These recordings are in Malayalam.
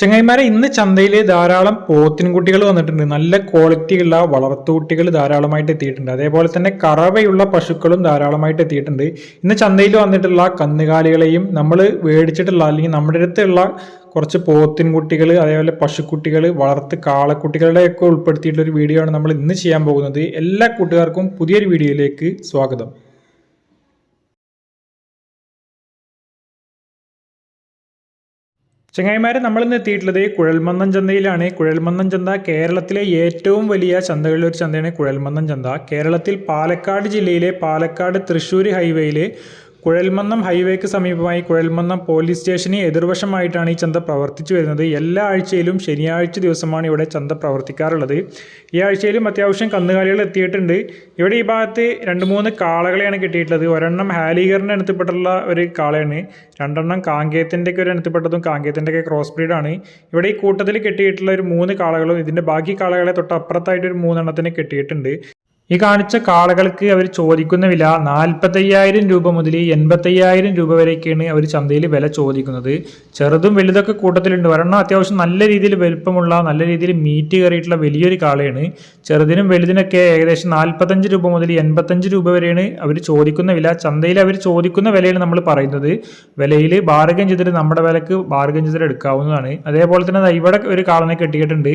ചങ്ങായിമാരെ ഇന്ന് ചന്തയിൽ ധാരാളം പോത്തിൻകുട്ടികൾ വന്നിട്ടുണ്ട്. നല്ല ക്വാളിറ്റിയുള്ള വളർത്തുകുട്ടികൾ ധാരാളമായിട്ട് എത്തിയിട്ടുണ്ട്. അതേപോലെ തന്നെ കറവയുള്ള പശുക്കളും ധാരാളമായിട്ട് എത്തിയിട്ടുണ്ട്. ഇന്ന് ചന്തയിൽ വന്നിട്ടുള്ള കന്നുകാലികളെയും നമ്മൾ മേടിച്ചിട്ടുള്ള അല്ലെങ്കിൽ നമ്മുടെ അടുത്തുള്ള കുറച്ച് പോത്തിൻകുട്ടികൾ അതേപോലെ പശുക്കുട്ടികൾ വളർത്ത് കാളക്കുട്ടികളുടെയൊക്കെ ഉൾപ്പെടുത്തിയിട്ടുള്ള ഒരു വീഡിയോ ആണ് നമ്മൾ ഇന്ന് ചെയ്യാൻ പോകുന്നത്. എല്ലാ കൂട്ടുകാർക്കും പുതിയൊരു വീഡിയോയിലേക്ക് സ്വാഗതം. ചങ്ങായിമാരെ നമ്മൾ ഇന്ന് എത്തിയിട്ടുള്ളത് കുഴൽമന്നം ചന്തയിലാണ്. കുഴൽമന്നം ചന്ത കേരളത്തിലെ ഏറ്റവും വലിയ ചന്തകളിൽ ഒരു ചന്തയാണ് കുഴൽമന്നം ചന്ത. കേരളത്തിൽ പാലക്കാട് ജില്ലയിലെ പാലക്കാട് തൃശ്ശൂർ ഹൈവേയിൽ കുഴൽമന്നം ഹൈവേക്ക് സമീപമായി കുഴൽമന്നം പോലീസ് സ്റ്റേഷന് എതിർവശമായിട്ടാണ് ഈ ചന്ത പ്രവർത്തിച്ചു വരുന്നത്. എല്ലാ ആഴ്ചയിലും ശനിയാഴ്ച ദിവസമാണ് ഇവിടെ ചന്ത പ്രവർത്തിക്കാറുള്ളത്. ഈ ആഴ്ചയിലും അത്യാവശ്യം കന്നുകാലികൾ എത്തിയിട്ടുണ്ട്. ഇവിടെ ഈ ഭാഗത്ത് രണ്ട് മൂന്ന് കാളകളെയാണ് കിട്ടിയിട്ടുള്ളത്. ഒരെണ്ണം ഹാലിഗറിന്റെ അടുത്തപ്പെട്ടുള്ള ഒരു കാളയാണ്. രണ്ടെണ്ണം കാങ്കേത്തിന്റെയൊക്കെ ഒരു അടുത്തപ്പെട്ടതും കാങ്കേത്തിന്റെയൊക്കെ ക്രോസ് ബ്രീഡാണ് ഇവിടെ ഈ കൂട്ടത്തിൽ കെട്ടിയിട്ടുള്ള ഒരു മൂന്ന് കാളകളും ഇതിന്റെ ബാക്കി കാളകളെ തൊട്ട് അപ്പുറത്തായിട്ട് ഒരു മൂന്നെണ്ണത്തിന് കെട്ടിയിട്ടുണ്ട്. ഈ കാണിച്ച കാളകൾക്ക് അവർ ചോദിക്കുന്ന വില നാൽപ്പത്തയ്യായിരം രൂപ മുതൽ എൺപത്തയ്യായിരം രൂപ വരെയൊക്കെയാണ് അവർ ചന്തയിൽ വില ചോദിക്കുന്നത്. ചെറുതും വലുതൊക്കെ കൂട്ടത്തിലുണ്ട്. ഒരെണ്ണം അത്യാവശ്യം നല്ല രീതിയിൽ വലുപ്പമുള്ള നല്ല രീതിയിൽ മീറ്റ് കയറിയിട്ടുള്ള വലിയൊരു കാളയാണ്. ചെറുതിനും വലുതിനൊക്കെ ഏകദേശം നാൽപ്പത്തഞ്ച് രൂപ മുതൽ എൺപത്തഞ്ച് രൂപ വരെയാണ് അവർ ചോദിക്കുന്ന വില. ചന്തയിൽ അവർ ചോദിക്കുന്ന വിലയാണ് നമ്മൾ പറയുന്നത്. വിലയിൽ ബാർഗൻ ചെയ്തിട്ട് നമ്മുടെ വിലക്ക് ബാർഗൻ ചെയ്തിട്ട് എടുക്കാവുന്നതാണ്. അതേപോലെ തന്നെ ഇവിടെ ഒരു കാളനെ കെട്ടിയിട്ടുണ്ട്.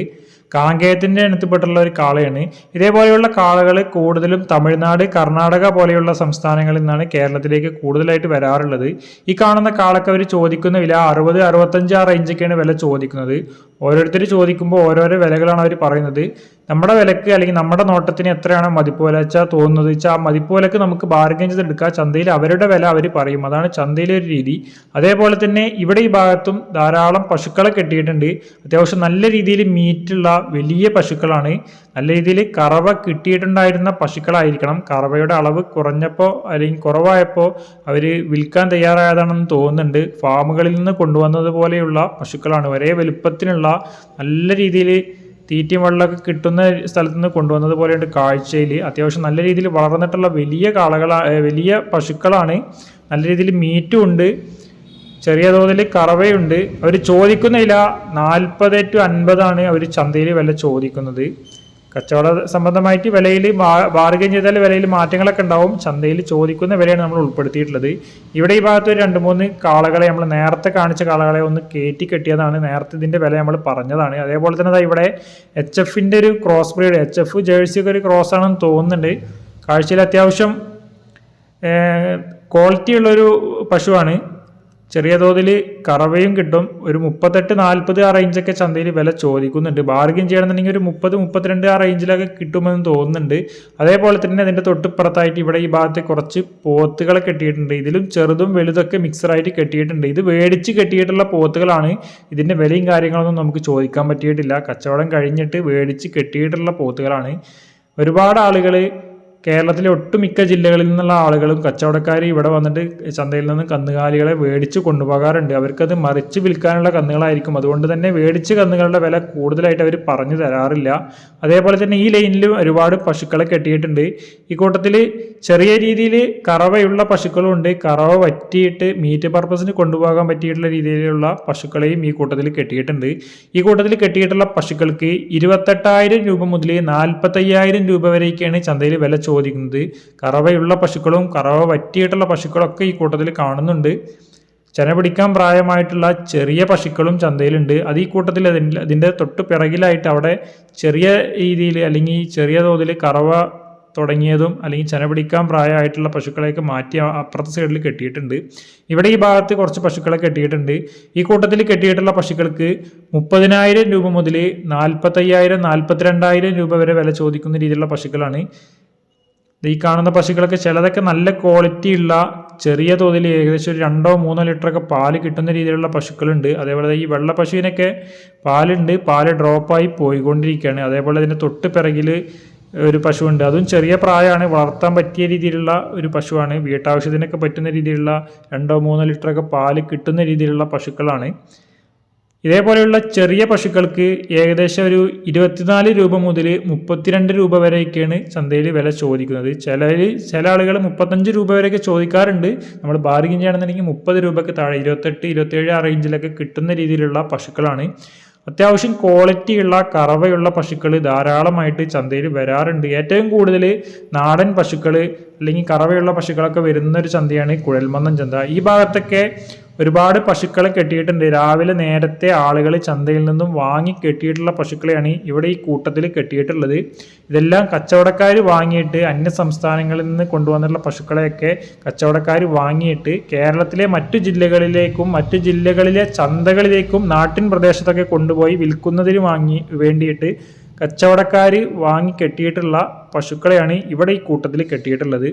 കാങ്കേയത്തിന്റെ ഇനത്തിൽപ്പെട്ടുള്ള ഒരു കാളയാണ്. ഇതേപോലെയുള്ള കാളകൾ കൂടുതലും തമിഴ്നാട് കർണാടക പോലെയുള്ള സംസ്ഥാനങ്ങളിൽ നിന്നാണ് കേരളത്തിലേക്ക് കൂടുതലായിട്ട് വരാറുള്ളത്. ഈ കാണുന്ന കാളക്ക് അവർ ചോദിക്കുന്ന വില അറുപത് അറുപത്തഞ്ച് ആ റേഞ്ചൊക്കെയാണ് വില ചോദിക്കുന്നത്. ഓരോരുത്തർ ചോദിക്കുമ്പോൾ ഓരോരോ വിലകളാണ് അവർ പറയുന്നത്. നമ്മുടെ വിലക്ക് അല്ലെങ്കിൽ നമ്മുടെ നോട്ടത്തിന് എത്രയാണ് മതിപ്പ് വില വെച്ചാൽ തോന്നുന്നത് വെച്ചാൽ ആ മതിപ്പ് വിലക്ക് നമുക്ക് ബാർഗൈൻ ചെയ്തെടുക്കാം ചന്തയിൽ അവരുടെ വില അവർ പറയും. അതാണ് ചന്തയിലെ ഒരു രീതി. അതേപോലെ തന്നെ ഇവിടെ ഈ ഭാഗത്തും ധാരാളം പശുക്കളെ കെട്ടിയിട്ടുണ്ട്. അത്യാവശ്യം നല്ല രീതിയിൽ മീറ്റുള്ള വലിയ പശുക്കളാണ്. നല്ല രീതിയിൽ കറവ കിട്ടിയിട്ടുണ്ടായിരുന്ന പശുക്കളായിരിക്കണം. കറവയുടെ അളവ് കുറഞ്ഞപ്പോൾ അല്ലെങ്കിൽ കുറവായപ്പോൾ അവർ വിൽക്കാൻ തയ്യാറായതാണെന്ന് തോന്നുന്നുണ്ട്. ഫാമുകളിൽ നിന്ന് കൊണ്ടുവന്നത് പോലെയുള്ള പശുക്കളാണ്. ഒരേ വലുപ്പത്തിനുള്ള നല്ല രീതിയിൽ തീറ്റയും വെള്ളമൊക്കെ കിട്ടുന്ന സ്ഥലത്ത് നിന്ന് കൊണ്ടുവന്നത് പോലെയുണ്ട് കാഴ്ചയിൽ. അത്യാവശ്യം നല്ല രീതിയിൽ വളർന്നിട്ടുള്ള വലിയ കാളകളാ വലിയ പശുക്കളാണ്. നല്ല രീതിയിൽ മീറ്റും ഉണ്ട്. ചെറിയ തോതിൽ കറവയുണ്ട്. അവർ ചോദിക്കുന്നില്ല നാൽപ്പത് ടു അൻപതാണ് അവർ ചന്തയിൽ വില ചോദിക്കുന്നത്. കച്ചവട സംബന്ധമായിട്ട് വിലയിൽ ബാർഗൻ ചെയ്താൽ വിലയിൽ മാറ്റങ്ങളൊക്കെ ഉണ്ടാവും. ചന്തയിൽ ചോദിക്കുന്ന വിലയാണ് നമ്മൾ ഉൾപ്പെടുത്തിയിട്ടുള്ളത്. ഇവിടെ ഈ ഭാഗത്ത് ഒരു രണ്ട് മൂന്ന് കാളകളെ നമ്മൾ നേരത്തെ കാണിച്ച കാളകളെ ഒന്ന് കയറ്റി കെട്ടിയതാണ്. നേരത്തെ ഇതിന്റെ വില നമ്മൾ പറഞ്ഞതാണ്. അതേപോലെ തന്നെ ഇവിടെ എച്ച് എഫിന്റെ ഒരു ക്രോസ് ബ്രീഡ് എച്ച് എഫ് ജേഴ്സിയൊക്കെ ഒരു ക്രോസ് ആണെന്ന് തോന്നുന്നുണ്ട്. കാഴ്ചയിൽ അത്യാവശ്യം ക്വാളിറ്റി ഉള്ളൊരു പശുവാണ്. ചെറിയ തോതിൽ കറവയും കിട്ടും. ഒരു മുപ്പത്തെട്ട് നാൽപ്പത് ആ റേഞ്ചൊക്കെ ചന്തയിൽ വില ചോദിക്കുന്നുണ്ട്. ബാർഗിൻ ചെയ്യണമെന്നുണ്ടെങ്കിൽ ഒരു മുപ്പത് മുപ്പത്തിരണ്ട് ആ റേഞ്ചിലൊക്കെ കിട്ടുമെന്ന് തോന്നുന്നുണ്ട്. അതേപോലെ തന്നെ അതിന്റെ തൊട്ടിപ്പുറത്തായിട്ട് ഇവിടെ ഈ ഭാഗത്ത് കുറച്ച് പോത്തുകളെ കെട്ടിയിട്ടുണ്ട്. ഇതിലും ചെറുതും വലുതൊക്കെ മിക്സറായിട്ട് കെട്ടിയിട്ടുണ്ട്. ഇത് മേടിച്ച് കെട്ടിയിട്ടുള്ള പോത്തുകളാണ്. ഇതിന്റെ വിലയും കാര്യങ്ങളൊന്നും നമുക്ക് ചോദിക്കാൻ പറ്റിയിട്ടില്ല. കച്ചവടം കഴിഞ്ഞിട്ട് മേടിച്ച് കെട്ടിയിട്ടുള്ള പോത്തുകളാണ്. ഒരുപാട് ആളുകൾ കേരളത്തിലെ ഒട്ടുമിക്ക ജില്ലകളിൽ നിന്നുള്ള ആളുകളും കച്ചവടക്കാർ ഇവിടെ വന്നിട്ട് ചന്തയിൽ നിന്ന് കന്നുകാലികളെ മേടിച്ച് കൊണ്ടുപോകാറുണ്ട്. അവർക്കത് മറിച്ച് വിൽക്കാനുള്ള കന്നുകളായിരിക്കും. അതുകൊണ്ട് തന്നെ മേടിച്ച് കന്നുകളുടെ വില കൂടുതലായിട്ട് അവർ പറഞ്ഞു തരാറില്ല. അതേപോലെ തന്നെ ഈ ലൈനിലും ഒരുപാട് പശുക്കളെ കെട്ടിയിട്ടുണ്ട്. ഈ കൂട്ടത്തിൽ ചെറിയ രീതിയിൽ കറവയുള്ള പശുക്കളും ഉണ്ട് കറവ വറ്റിയിട്ട് മീറ്റ് പർപ്പസിന് കൊണ്ടുപോകാൻ പറ്റിയിട്ടുള്ള രീതിയിലുള്ള പശുക്കളെയും ഈ കൂട്ടത്തിൽ കെട്ടിയിട്ടുണ്ട്. ഈ കൂട്ടത്തിൽ കെട്ടിയിട്ടുള്ള പശുക്കൾക്ക് ഇരുപത്തെട്ടായിരം രൂപ മുതൽ നാൽപ്പത്തയ്യായിരം രൂപ വരെയൊക്കെയാണ് ചന്തയിൽ വില ചോദിക്കുന്നത് കറവയുള്ള പശുക്കളും കറവ വറ്റിയിട്ടുള്ള പശുക്കളൊക്കെ ഈ കൂട്ടത്തിൽ കാണുന്നുണ്ട്. ചെന പിടിക്കാൻ പ്രായമായിട്ടുള്ള ചെറിയ പശുക്കളും ചന്തയിലുണ്ട്. അത് ഈ കൂട്ടത്തിൽ അതിന്റെ തൊട്ട് പിറകിലായിട്ട് അവിടെ ചെറിയ രീതിയിൽ അല്ലെങ്കിൽ ചെറിയ തോതിൽ കറവ തുടങ്ങിയതും അല്ലെങ്കിൽ ചെന പിടിക്കാൻ പ്രായമായിട്ടുള്ള പശുക്കളെയൊക്കെ മാറ്റി അപ്പുറത്തെ സൈഡിൽ കെട്ടിയിട്ടുണ്ട്. ഇവിടെ ഈ ഭാഗത്ത് കുറച്ച് പശുക്കളെ കെട്ടിയിട്ടുണ്ട്. ഈ കൂട്ടത്തിൽ കെട്ടിയിട്ടുള്ള പശുക്കൾക്ക് മുപ്പതിനായിരം രൂപ മുതൽ നാൽപ്പത്തയ്യായിരം നാൽപ്പത്തിരണ്ടായിരം രൂപ വരെ വില ചോദിക്കുന്ന രീതിയിലുള്ള പശുക്കളാണ് ഈ കാണുന്ന പശുക്കളൊക്കെ ചിലതൊക്കെ നല്ല ക്വാളിറ്റി ഉള്ള ചെറിയ തോതിൽ ഏകദേശം ഒരു രണ്ടോ മൂന്നോ ലിറ്ററൊക്കെ പാൽ കിട്ടുന്ന രീതിയിലുള്ള പശുക്കളുണ്ട്. അതേപോലെ ഈ വെള്ള പശുവിനൊക്കെ പാലുണ്ട്. പാൽ ഡ്രോപ്പായി പോയിക്കൊണ്ടിരിക്കുകയാണ്. അതേപോലെ അതിന്റെ തൊട്ട് പിറകിൽ ഒരു പശുവുണ്ട്. അതും ചെറിയ പ്രായമാണ്. വളർത്താൻ പറ്റിയ രീതിയിലുള്ള ഒരു പശുവാണ്. വീട്ടാവശ്യത്തിനൊക്കെ പറ്റുന്ന രീതിയിലുള്ള രണ്ടോ മൂന്നോ ലിറ്ററൊക്കെ പാൽ കിട്ടുന്ന രീതിയിലുള്ള പശുക്കളാണ്. ഇതേപോലെയുള്ള ചെറിയ പശുക്കൾക്ക് ഏകദേശം ഒരു ഇരുപത്തിനാല് രൂപ മുതൽ മുപ്പത്തിരണ്ട് രൂപ വരെയൊക്കെയാണ് ചന്തയിൽ വില ചോദിക്കുന്നത്. ചില ചില ആളുകൾ മുപ്പത്തഞ്ച് രൂപ വരെയൊക്കെ ചോദിക്കാറുണ്ട്. നമ്മൾ ബാർഗിൻ ചെയ്യണമെന്നുണ്ടെങ്കിൽ മുപ്പത് രൂപയ്ക്ക് താഴെ ഇരുപത്തെട്ട് ഇരുപത്തേഴ് ആ റേഞ്ചിലൊക്കെ കിട്ടുന്ന രീതിയിലുള്ള പശുക്കളാണ്. അത്യാവശ്യം ക്വാളിറ്റിയുള്ള കറവയുള്ള പശുക്കൾ ധാരാളമായിട്ട് ചന്തയിൽ വരാറുണ്ട്. ഏറ്റവും കൂടുതൽ നാടൻ പശുക്കൾ അല്ലെങ്കിൽ കറവയുള്ള പശുക്കളൊക്കെ വരുന്ന ഒരു ചന്തയാണ് ഈ കുഴൽമന്നം ചന്ത. ഈ ഭാഗത്തൊക്കെ ഒരുപാട് പശുക്കളെ കെട്ടിയിട്ടുണ്ട്. രാവിലെ നേരത്തെ ആളുകൾ ചന്തയിൽ നിന്നും വാങ്ങി കെട്ടിയിട്ടുള്ള പശുക്കളെയാണ് ഇവിടെ ഈ കൂട്ടത്തിൽ കെട്ടിയിട്ടുള്ളത്. ഇതെല്ലാം കച്ചവടക്കാർ വാങ്ങിയിട്ട് അന്യ സംസ്ഥാനങ്ങളിൽ നിന്ന് കൊണ്ടുവന്നിട്ടുള്ള പശുക്കളെയൊക്കെ കച്ചവടക്കാർ വാങ്ങിയിട്ട് കേരളത്തിലെ മറ്റു ജില്ലകളിലേക്കും മറ്റു ജില്ലകളിലെ ചന്തകളിലേക്കും നാട്ടിൻ പ്രദേശത്തൊക്കെ കൊണ്ടുപോയി വിൽക്കുന്നതിന് വാങ്ങി വേണ്ടിയിട്ട് കച്ചവടക്കാർ വാങ്ങി കെട്ടിയിട്ടുള്ള പശുക്കളെയാണ് ഇവിടെ ഈ കൂട്ടത്തിൽ കെട്ടിയിട്ടുള്ളത്.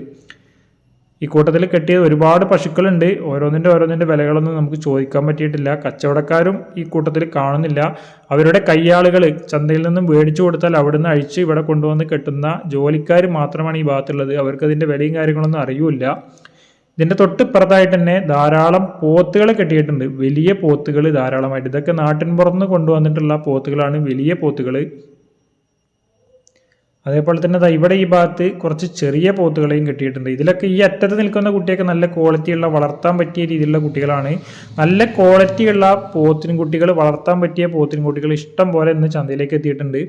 ഈ കൂട്ടത്തിൽ കെട്ടിയ ഒരുപാട് പശുക്കളുണ്ട്. ഓരോന്നിന്റെ ഓരോന്നിന്റെ വിലകളൊന്നും നമുക്ക് ചോദിക്കാൻ പറ്റിയിട്ടില്ല. കച്ചവടക്കാരും ഈ കൂട്ടത്തിൽ കാണുന്നില്ല. അവരുടെ കയ്യാളുകൾ ചന്തയിൽ നിന്നും മേടിച്ചു കൊടുത്താൽ അവിടുന്ന് അഴിച്ച് ഇവിടെ കൊണ്ടുവന്ന് കെട്ടുന്ന ജോലിക്കാർ മാത്രമാണ് ഈ ഭാഗത്തുള്ളത്. അവർക്ക് അതിന്റെ വിലയും കാര്യങ്ങളൊന്നും അറിയില്ല. ഇതിന്റെ തൊട്ടിപ്പുറത്തായിട്ട് തന്നെ ധാരാളം പോത്തുകൾ കെട്ടിയിട്ടുണ്ട്. വലിയ പോത്തുകൾ ധാരാളമായിട്ട്. ഇതൊക്കെ നാട്ടിൻ പുറത്ത് കൊണ്ടുവന്നിട്ടുള്ള പോത്തുകളാണ് വലിയ പോത്തുകൾ അതേപോലെ തന്നെ ഇവിടെ ഈ ഭാഗത്ത് കുറച്ച് ചെറിയ പോത്തുകളെയും കിട്ടിയിട്ടുണ്ട്. ഇതിലൊക്കെ ഈ അറ്റത്ത് നിൽക്കുന്ന കുട്ടിയൊക്കെ നല്ല ക്വാളിറ്റിയുള്ള വളർത്താൻ പറ്റിയ രീതിയിലുള്ള കുട്ടികളാണ്. നല്ല ക്വാളിറ്റിയുള്ള പോത്തിൻ കുട്ടികൾ വളർത്താൻ പറ്റിയ പോത്തിൻ കുട്ടികൾ ഇഷ്ടം പോലെ ഇന്ന് ചന്തയിലേക്ക് എത്തിയിട്ടുണ്ട്.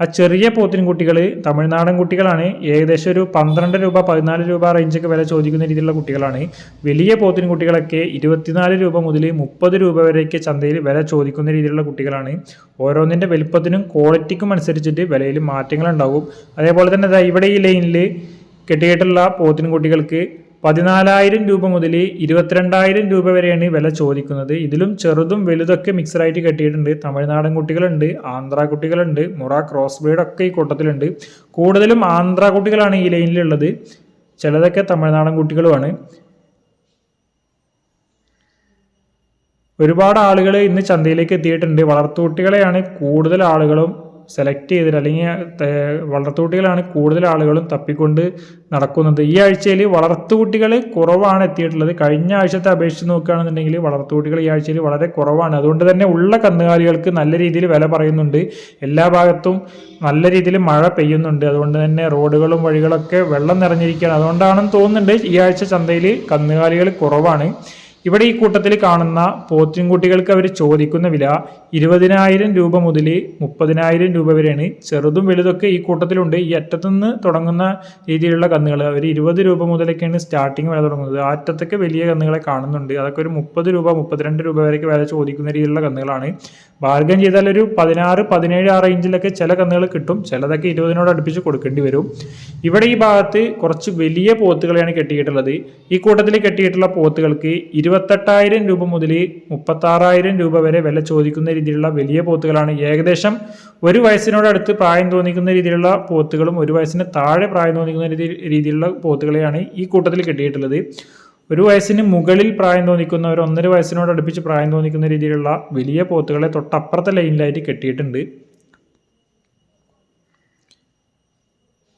ആ ചെറിയ പോത്തിൻ കുട്ടികൾ തമിഴ്നാടൻ കുട്ടികളാണ് ഏകദേശം ഒരു പന്ത്രണ്ട് രൂപ പതിനാല് രൂപ റേഞ്ചൊക്കെ വില ചോദിക്കുന്ന രീതിയിലുള്ള കുട്ടികളാണ്. വലിയ പോത്തിൻ കുട്ടികളൊക്കെ ഇരുപത്തിനാല് രൂപ മുതൽ മുപ്പത് രൂപ വരെയൊക്കെ ചന്തയിൽ വില ചോദിക്കുന്ന രീതിയിലുള്ള കുട്ടികളാണ്. ഓരോന്നിന്റെ വലുപ്പത്തിനും ക്വാളിറ്റിക്കും അനുസരിച്ചിട്ട് വിലയിൽ മാറ്റങ്ങളുണ്ടാകും. അതേപോലെ തന്നെ ഇവിടെ ഈ ലൈനിൽ കെട്ടിയിട്ടുള്ള പോത്തിൻ കുട്ടികൾക്ക് പതിനാലായിരം രൂപ മുതൽ ഇരുപത്തിരണ്ടായിരം രൂപ വരെയാണ് വില ചോദിക്കുന്നത്. ഇതിലും ചെറുതും വലുതൊക്കെ മിക്സറായിട്ട് കെട്ടിയിട്ടുണ്ട്. തമിഴ്നാടൻ കുട്ടികളുണ്ട് ആന്ധ്ര കുട്ടികളുണ്ട് മുറ ക്രോസ് ബ്രീഡൊക്കെ ഈ കൂട്ടത്തിലുണ്ട്. കൂടുതലും ആന്ധ്ര കുട്ടികളാണ് ഈ ലൈനിലുള്ളത്. ചിലതൊക്കെ തമിഴ്നാടൻ കുട്ടികളുമാണ്. ഒരുപാട് ആളുകൾ ഇന്ന് ചന്തയിലേക്ക് എത്തിയിട്ടുണ്ട്. വളർത്തുകുട്ടികളെയാണ് കൂടുതൽ ആളുകളും സെലക്ട് ചെയ്തിട്ട് അല്ലെങ്കിൽ വളർത്തുകുട്ടികളാണ് കൂടുതൽ ആളുകളും തപ്പിക്കൊണ്ട് നടക്കുന്നത്. ഈ ആഴ്ചയിൽ വളർത്തുകുട്ടികൾ കുറവാണ് എത്തിയിട്ടുള്ളത്. കഴിഞ്ഞ ആഴ്ചത്തെ അപേക്ഷിച്ച് നോക്കുകയാണെന്നുണ്ടെങ്കിൽ വളർത്തുകുട്ടികൾ ഈ ആഴ്ചയിൽ വളരെ കുറവാണ്. അതുകൊണ്ട് തന്നെ ഉള്ള കന്നുകാലികൾക്ക് നല്ല രീതിയിൽ വില പറയുന്നുണ്ട്. എല്ലാ ഭാഗത്തും നല്ല രീതിയിൽ മഴ പെയ്യുന്നുണ്ട്. അതുകൊണ്ട് തന്നെ റോഡുകളും വഴികളൊക്കെ വെള്ളം നിറഞ്ഞിരിക്കുകയാണ്. അതുകൊണ്ടാണെന്ന് തോന്നുന്നുണ്ട് ഈ ആഴ്ച ചന്തയിൽ കന്നുകാലികൾ കുറവാണ്. ഇവിടെ ഈ കൂട്ടത്തിൽ കാണുന്ന പോത്തിൻകുട്ടികൾക്ക് അവർ ചോദിക്കുന്ന വില ഇരുപതിനായിരം രൂപ മുതൽ മുപ്പതിനായിരം രൂപ വരെയാണ്. ചെറുതും വലുതൊക്കെ ഈ കൂട്ടത്തിലുണ്ട്. ഈ അറ്റത്തുനിന്ന് തുടങ്ങുന്ന രീതിയിലുള്ള കന്നുകൾ അവർ ഇരുപത് രൂപ മുതലൊക്കെയാണ് സ്റ്റാർട്ടിങ് വില തുടങ്ങുന്നത്. ആ അറ്റത്തൊക്കെ വലിയ കന്നുകളെ കാണുന്നുണ്ട്. അതൊക്കെ ഒരു മുപ്പത് രൂപ മുപ്പത്തിരണ്ട് രൂപ വരെയൊക്കെ വില ചോദിക്കുന്ന രീതിയിലുള്ള കന്നുകളാണ്. ബാർഗൻ ചെയ്താൽ ഒരു പതിനാറ് പതിനേഴ് ആ റേഞ്ചിലൊക്കെ ചില കന്നുകൾ കിട്ടും. ചിലതൊക്കെ ഇരുപതിനോട് അടുപ്പിച്ച് കൊടുക്കേണ്ടി വരും. ഇവിടെ ഈ ഭാഗത്ത് കുറച്ച് വലിയ പോത്തുകളെയാണ് കെട്ടിയിട്ടുള്ളത്. ഈ കൂട്ടത്തിൽ കെട്ടിയിട്ടുള്ള പോത്തുകൾക്ക് ഇരുപത്തെട്ടായിരം രൂപ മുതൽ മുപ്പത്താറായിരം രൂപ വരെ വില ചോദിക്കുന്ന രീതിയിലുള്ള വലിയ പോത്തുകളാണ്. ഏകദേശം ഒരു വയസ്സിനോടടുത്ത് പ്രായം തോന്നിക്കുന്ന രീതിയിലുള്ള പോത്തുകളും ഒരു വയസ്സിന് താഴെ പ്രായം തോന്നിക്കുന്ന രീതി- രീതിയിലുള്ള പോത്തുകളെയാണ് ഈ കൂട്ടത്തിൽ കെട്ടിയിട്ടുള്ളത്. ഒരു വയസ്സിന് മുകളിൽ പ്രായം തോന്നിക്കുന്ന ഒരു ഒന്നര വയസ്സിനോട് അടുപ്പിച്ച് പ്രായം തോന്നിക്കുന്ന രീതിയിലുള്ള വലിയ പോത്തുകളെ തൊട്ടപ്പുറത്തെ ലൈനിലായിട്ട് കെട്ടിയിട്ടുണ്ട്.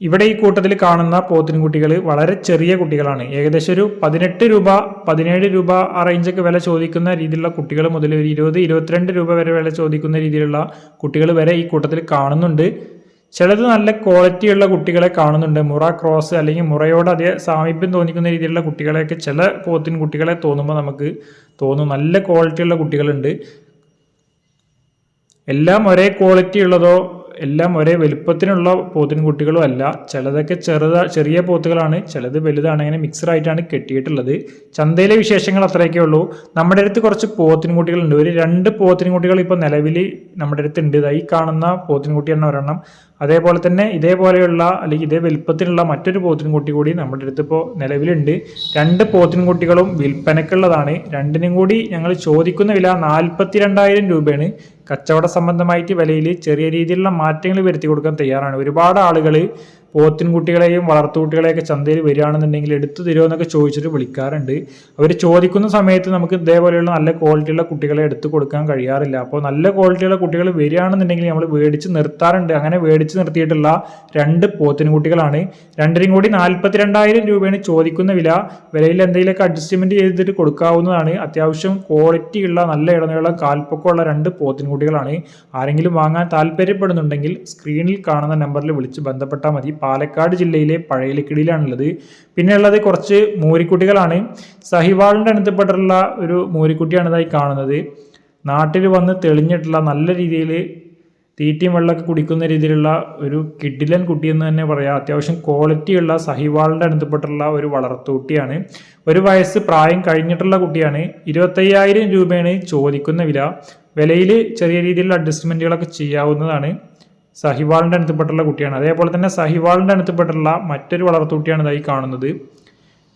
ഇവിടെ ഈ കൂട്ടത്തിൽ കാണുന്ന പോത്തിൻകുട്ടികൾ വളരെ ചെറിയ കുട്ടികളാണ്. ഏകദേശം ഒരു പതിനെട്ട് രൂപ പതിനേഴ് രൂപ ആ റേഞ്ചൊക്കെ വില ചോദിക്കുന്ന രീതിയിലുള്ള കുട്ടികൾ മുതൽ ഒരു ഇരുപത് ഇരുപത്തിരണ്ട് രൂപ വരെ വില ചോദിക്കുന്ന രീതിയിലുള്ള കുട്ടികൾ വരെ ഈ കൂട്ടത്തിൽ കാണുന്നുണ്ട്. ചിലത് നല്ല ക്വാളിറ്റിയുള്ള കുട്ടികളെ കാണുന്നുണ്ട്. മുറ ക്രോസ് അല്ലെങ്കിൽ മുറയോട് അതേ സാമീപ്യം തോന്നിക്കുന്ന രീതിയിലുള്ള കുട്ടികളെയൊക്കെ ചില പോത്തിൻ കുട്ടികളെ തോന്നുമ്പോൾ നമുക്ക് തോന്നും. നല്ല ക്വാളിറ്റിയുള്ള കുട്ടികളുണ്ട്. എല്ലാം ഒരേ ക്വാളിറ്റി ഉള്ളതോ എല്ലാം ഒരേ വലുപ്പത്തിനുള്ള പോത്തിൻ കുട്ടികളോ അല്ല. ചിലതൊക്കെ ചെറുത ചെറിയ പോത്തുകളാണ്. ചിലത് വലുതാണ്. അങ്ങനെ മിക്സഡായിട്ടാണ് കെട്ടിയിട്ടുള്ളത്. ചന്തയിലെ വിശേഷങ്ങൾ അത്രയൊക്കെ ഉള്ളൂ. നമ്മുടെ അടുത്ത് കുറച്ച് പോത്തിൻ കുട്ടികളുണ്ട്. ഒരു രണ്ട് പോത്തിൻ കുട്ടികൾ ഇപ്പോൾ നിലവിൽ നമ്മുടെ അടുത്ത് ഉണ്ട്. ഈ കാണുന്ന പോത്തിൻകുട്ടി എന്ന ഒരെണ്ണം. അതേപോലെ തന്നെ ഇതേപോലെയുള്ള അല്ലെങ്കിൽ ഇതേ വലുപ്പത്തിലുള്ള മറ്റൊരു പോത്തിൻകുട്ടി കൂടി നമ്മുടെ അടുത്ത് ഇപ്പോൾ നിലവിലുണ്ട്. രണ്ട് പോത്തിൻകുട്ടികളും വിൽപ്പനക്കുള്ളതാണ് രണ്ടിനും കൂടി ഞങ്ങൾ ചോദിക്കുന്ന വില നാൽപ്പത്തി രണ്ടായിരം രൂപയാണ്. കച്ചവട സംബന്ധമായിട്ട് വിലയിൽ ചെറിയ രീതിയിലുള്ള മാറ്റങ്ങൾ വരുത്തി കൊടുക്കാൻ തയ്യാറാണ്. ഒരുപാട് ആളുകൾ പോത്തിൻകുട്ടികളെയും വളർത്തുകുട്ടികളെയൊക്കെ ചന്തയിൽ വരികയാണെന്നുണ്ടെങ്കിൽ എടുത്തു തരുമോ എന്നൊക്കെ ചോദിച്ചിട്ട് വിളിക്കാറുണ്ട്. അവർ ചോദിക്കുന്ന സമയത്ത് നമുക്ക് ഇതേപോലെയുള്ള നല്ല ക്വാളിറ്റിയുള്ള കുട്ടികളെ എടുത്തു കൊടുക്കാൻ കഴിയാറില്ല. അപ്പോൾ നല്ല ക്വാളിറ്റിയുള്ള കുട്ടികൾ വരികയാണെന്നുണ്ടെങ്കിൽ നമ്മൾ മേടിച്ച് നിർത്താറുണ്ട്. അങ്ങനെ മേടിച്ച് നിർത്തിയിട്ടുള്ള രണ്ട് പോത്തിൻകുട്ടികളാണ് രണ്ടിനും കൂടി നാൽപ്പത്തിരണ്ടായിരം രൂപയാണ് ചോദിക്കുന്ന വില. വിലയിൽ എന്തെങ്കിലുമൊക്കെ അഡ്ജസ്റ്റ്മെന്റ് ചെയ്തിട്ട് കൊടുക്കാവുന്നതാണ്. അത്യാവശ്യം ക്വാളിറ്റി ഉള്ള നല്ല ഇടനീളം കാൽപ്പൊക്കമുള്ള രണ്ട് പോത്തിൻകുട്ടികളാണ് ആരെങ്കിലും വാങ്ങാൻ താല്പര്യപ്പെടുന്നുണ്ടെങ്കിൽ സ്ക്രീനിൽ കാണുന്ന നമ്പറിൽ വിളിച്ച് ബന്ധപ്പെട്ടാൽ മതി. പാലക്കാട് ജില്ലയിലെ പഴയലിക്കിടിയിലാണുള്ളത്. പിന്നെ ഉള്ളത് കുറച്ച് മൂരിക്കുട്ടികളാണ്. സഹിവാളിന്റെ അടുത്തപ്പെട്ടുള്ള ഒരു മൂരിക്കുട്ടിയാണ് ഇതായി കാണുന്നത്. നാട്ടിൽ വന്ന് തെളിഞ്ഞിട്ടുള്ള നല്ല രീതിയിൽ തീറ്റയും വെള്ളമൊക്കെ കുടിക്കുന്ന രീതിയിലുള്ള ഒരു കിഡിലൻ കുട്ടി എന്ന് തന്നെ പറയാം. അത്യാവശ്യം ക്വാളിറ്റിയുള്ള സഹിവാളിന്റെ അടുത്തപ്പെട്ടുള്ള ഒരു വളർത്തുകുട്ടിയാണ് ഒരു വയസ്സ് പ്രായം കഴിഞ്ഞിട്ടുള്ള കുട്ടിയാണ്. ഇരുപത്തയ്യായിരം രൂപയാണ് ചോദിക്കുന്ന വില. വിലയിൽ ചെറിയ രീതിയിലുള്ള അഡ്ജസ്റ്റ്മെന്റുകളൊക്കെ ചെയ്യാവുന്നതാണ്. സഹിവാളിന്റെ അടുത്തപ്പെട്ടുള്ള കുട്ടിയാണ്. അതേപോലെ തന്നെ സഹിവാളിന്റെ അടുത്തപ്പെട്ടുള്ള മറ്റൊരു വളർത്തുകുട്ടിയാണ് ഇതായി കാണുന്നത്.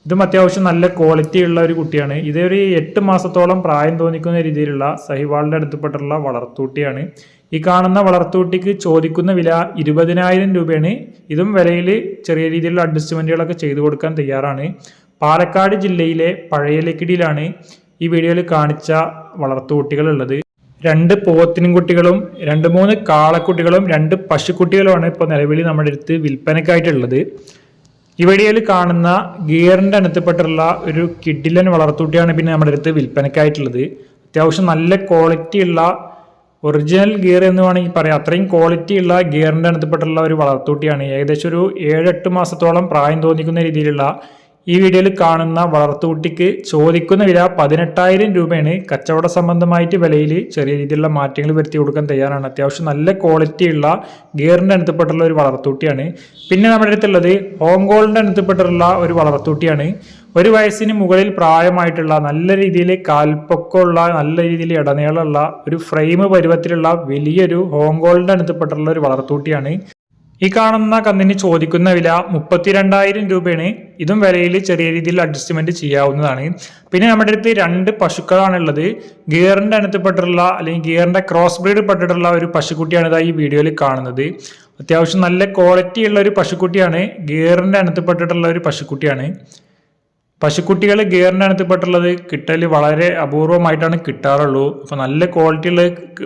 ഇതും അത്യാവശ്യം നല്ല ക്വാളിറ്റി ഉള്ള ഒരു കുട്ടിയാണ്. ഇതൊരു എട്ട് മാസത്തോളം പ്രായം തോന്നിക്കുന്ന രീതിയിലുള്ള സഹിവാളിന്റെ അടുത്തപ്പെട്ടുള്ള വളർത്തുകുട്ടിയാണ് ഈ കാണുന്ന വളർത്തുകുട്ടിക്ക് ചോദിക്കുന്ന വില ഇരുപതിനായിരം രൂപയാണ്. ഇതും വിലയിൽ ചെറിയ രീതിയിലുള്ള അഡ്ജസ്റ്റ്മെന്റുകളൊക്കെ ചെയ്തു കൊടുക്കാൻ തയ്യാറാണ്. പാലക്കാട് ജില്ലയിലെ പഴയലക്കിടിയിലാണ് ഈ വീഡിയോയിൽ കാണിച്ച വളർത്തുകുട്ടികളുള്ളത് രണ്ട് പോത്തിൻകുട്ടികളും രണ്ട് മൂന്ന് കാളക്കുട്ടികളും രണ്ട് പശുക്കുട്ടികളുമാണ് ഇപ്പോൾ നിലവിൽ നമ്മുടെ അടുത്ത് വിൽപ്പനക്കായിട്ടുള്ളത് ഇവിടെയിൽ കാണുന്ന ഗിയറിന്റെ അടുത്തപ്പെട്ടുള്ള ഒരു കിഡിലൻ വളർത്തുട്ടിയാണ് പിന്നെ നമ്മുടെ അടുത്ത് വിൽപ്പനക്കായിട്ടുള്ളത് അത്യാവശ്യം നല്ല ക്വാളിറ്റി ഉള്ള ഒറിജിനൽ ഗിയർ എന്ന് വേണമെങ്കിൽ പറയാം. അത്രയും ക്വാളിറ്റി ഉള്ള ഗിയറിന്റെ അടുത്തപ്പെട്ടുള്ള ഒരു വളർത്തുട്ടിയാണ്. ഏകദേശം ഒരു ഏഴെട്ട് മാസത്തോളം പ്രായം തോന്നിക്കുന്ന രീതിയിലുള്ള ഈ വീഡിയോയിൽ കാണുന്ന വളർത്തുകുട്ടിക്ക് ചോദിക്കുന്ന വില പതിനെട്ടായിരം രൂപയാണ്. കച്ചവട സംബന്ധമായിട്ട് വിലയിൽ ചെറിയ രീതിയിലുള്ള മാറ്റങ്ങൾ വരുത്തി കൊടുക്കാൻ തയ്യാറാണ്. അത്യാവശ്യം നല്ല ക്വാളിറ്റിയുള്ള ഗിയറിന്റെ അടുത്തപ്പെട്ടുള്ള ഒരു വളർത്തുകുട്ടിയാണ്. പിന്നെ നമ്മുടെ അടുത്തുള്ളത് ഹോങ്കോളിന്റെ അടുത്തപ്പെട്ടുള്ള ഒരു വളർത്തുകുട്ടിയാണ്. ഒരു വയസ്സിന് മുകളിൽ പ്രായമായിട്ടുള്ള നല്ല രീതിയിൽ കാൽപ്പൊക്കമുള്ള നല്ല രീതിയിൽ ഇടനീളമുള്ള ഒരു ഫ്രെയിം പരുവത്തിലുള്ള വലിയൊരു ഹോങ്കോളിന്റെ അടുത്തപ്പെട്ടുള്ള ഒരു വളർത്തുകുട്ടിയാണ്. ഈ കാണുന്ന കന്നിന് ചോദിക്കുന്ന വില മുപ്പത്തിരണ്ടായിരം രൂപയാണ്. ഇതും വിലയിൽ ചെറിയ രീതിയിൽ അഡ്ജസ്റ്റ്മെന്റ് ചെയ്യാവുന്നതാണ്. പിന്നെ നമ്മുടെ അടുത്ത് രണ്ട് പശുക്കളാണുള്ളത്. ഗിയറിന്റെ അടുത്തപ്പെട്ടുള്ള അല്ലെങ്കിൽ ഗിയറിന്റെ ക്രോസ് ബ്രീഡ് പെട്ടിട്ടുള്ള ഒരു പശുക്കുട്ടിയാണ് ഇതാ ഈ വീഡിയോയിൽ കാണുന്നത്. അത്യാവശ്യം നല്ല ക്വാളിറ്റി ഉള്ള ഒരു പശുക്കുട്ടിയാണ്. ഗിയറിന്റെ അടുത്തപ്പെട്ടിട്ടുള്ള ഒരു പശുക്കുട്ടിയാണ്. പശുക്കുട്ടികൾ ഗിയറിന്റെ അനത്തിപ്പെട്ടുള്ളത് കിട്ടൽ വളരെ അപൂർവമായിട്ടാണ് കിട്ടാറുള്ളൂ. അപ്പോൾ നല്ല ക്വാളിറ്റിയുള്ള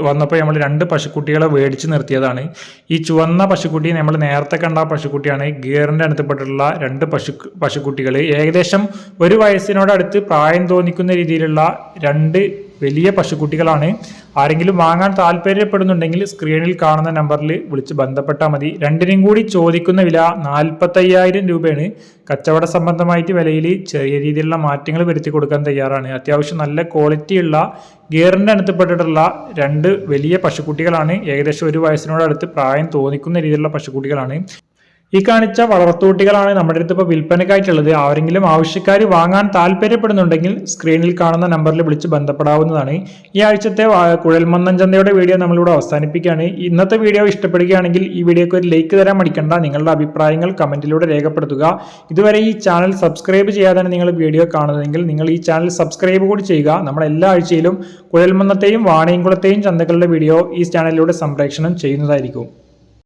വന്നപ്പോൾ നമ്മൾ രണ്ട് പശുക്കുട്ടികളെ മേടിച്ച് നിർത്തിയതാണ്. ഈ ചുവന്ന പശുക്കുട്ടി നമ്മൾ നേരത്തെ കണ്ട പശുക്കുട്ടിയാണ്. ഗിയറിന്റെ അടുത്തപ്പെട്ടുള്ള രണ്ട് പശു പശുക്കുട്ടികൾ ഏകദേശം ഒരു വയസ്സിനോടടുത്ത് പ്രായം തോന്നിക്കുന്ന രീതിയിലുള്ള രണ്ട് വലിയ പശുക്കുട്ടികളാണ്. ആരെങ്കിലും വാങ്ങാൻ താല്പര്യപ്പെടുന്നുണ്ടെങ്കിൽ സ്ക്രീനിൽ കാണുന്ന നമ്പറിൽ വിളിച്ച് ബന്ധപ്പെട്ടാൽ മതി. രണ്ടിനും കൂടി ചോദിക്കുന്ന വില നാൽപ്പത്തയ്യായിരം രൂപയാണ്. കച്ചവട സംബന്ധമായിട്ട് വിലയിൽ ചെറിയ രീതിയിലുള്ള മാറ്റങ്ങൾ വരുത്തി കൊടുക്കാൻ തയ്യാറാണ്. അത്യാവശ്യം നല്ല ക്വാളിറ്റിയുള്ള ഗിയറിന്റെ അടുത്തപ്പെട്ടിട്ടുള്ള രണ്ട് വലിയ പശുക്കുട്ടികളാണ്. ഏകദേശം ഒരു വയസ്സിനോടടുത്ത് പ്രായം തോന്നിക്കുന്ന രീതിയിലുള്ള പശുക്കുട്ടികളാണ്. ഈ കാണിച്ച വളർത്തൂട്ടികളാണ് നമ്മുടെ അടുത്ത് ഇപ്പോൾ വിൽപ്പനക്കായിട്ടുള്ളത് ആരെങ്കിലും ആവശ്യക്കാർ വാങ്ങാൻ താല്പര്യപ്പെടുന്നുണ്ടെങ്കിൽ സ്ക്രീനിൽ കാണുന്ന നമ്പറിൽ വിളിച്ച് ബന്ധപ്പെടാവുന്നതാണ്. ഈ ആഴ്ചത്തെ കുഴൽമന്നൻ ചന്തയുടെ വീഡിയോ നമ്മളിവിടെ അവസാനിപ്പിക്കുകയാണ്. ഇന്നത്തെ വീഡിയോ ഇഷ്ടപ്പെടുകയാണെങ്കിൽ ഈ വീഡിയോക്ക് ഒരു ലൈക്ക് തരാൻ മടിക്കണ്ട. നിങ്ങളുടെ അഭിപ്രായങ്ങൾ കമന്റിലൂടെ രേഖപ്പെടുത്തുക. ഇതുവരെ ഈ ചാനൽ സബ്സ്ക്രൈബ് ചെയ്യാതെ നിങ്ങൾ വീഡിയോ കാണുന്നതെങ്കിൽ നിങ്ങൾ ഈ ചാനൽ സബ്സ്ക്രൈബ് കൂടി ചെയ്യുക. നമ്മൾ എല്ലാ ആഴ്ചയിലും കുഴൽമന്നത്തെയും വാണിയംകുളത്തെയും ചന്തകളുടെ വീഡിയോ ഈ ചാനലിലൂടെ സംപ്രേഷണം ചെയ്യുന്നതായിരിക്കും.